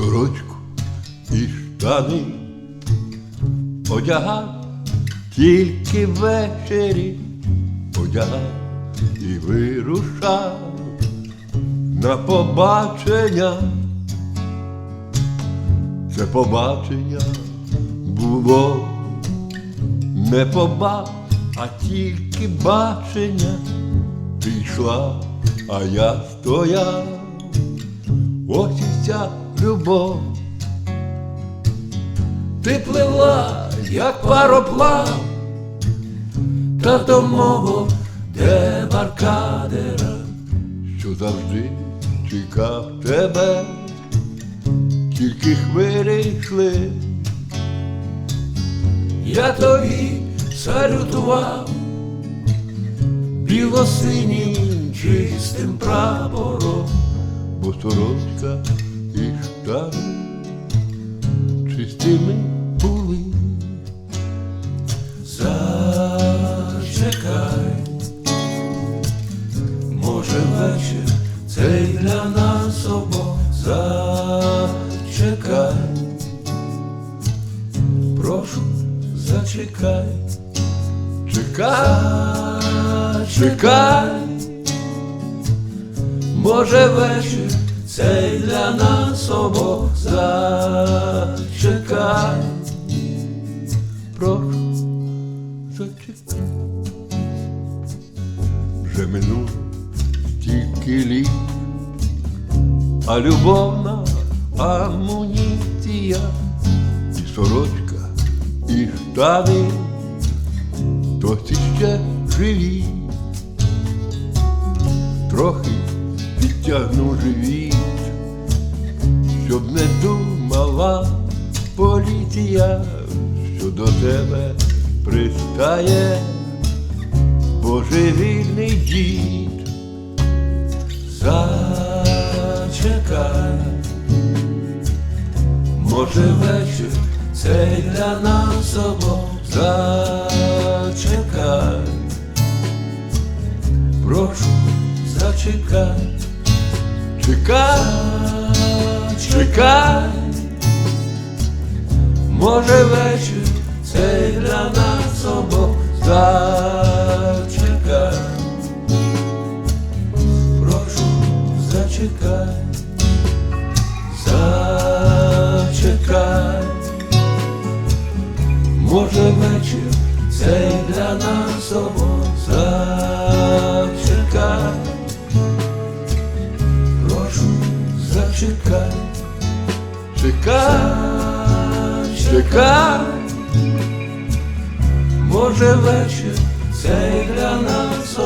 сорочку і штани, одягав тільки ввечері, одягав і вирушав на побачення. Це побачення було не побач, а тільки бачення. Ти а я стояв. Ось і ця любов. Ти плила, як пароплав, та до мого дебаркадера, що завжди чекав тебе, тільки хвилі йшли. Я тобі салютував білосинім чистим прапором, бо сорочка штани чистими були. Зачекай, може вечір цей для нас обох зачекай. Прошу, зачекай, чекай, чекай, може вечір цей для нас обох зачекай. Прошу, зачекай. Вже минуло стільки літ, а любовна амуніція і сорочка, і штани досі ще живі. Трохи підтягну живіт, щоб не думала поліція, що до тебе пристає. Божевільний дід. Зачекай, може вечір цей для нас обох зачекай, прошу, зачекай, чекай, чекай, може вечір цей для нас обох зачекай, прошу, зачекай, зачекай. Може вечір цей для нас обох зачекай. Прошу, зачекай, чекай, чекай. Може вечір цей для нас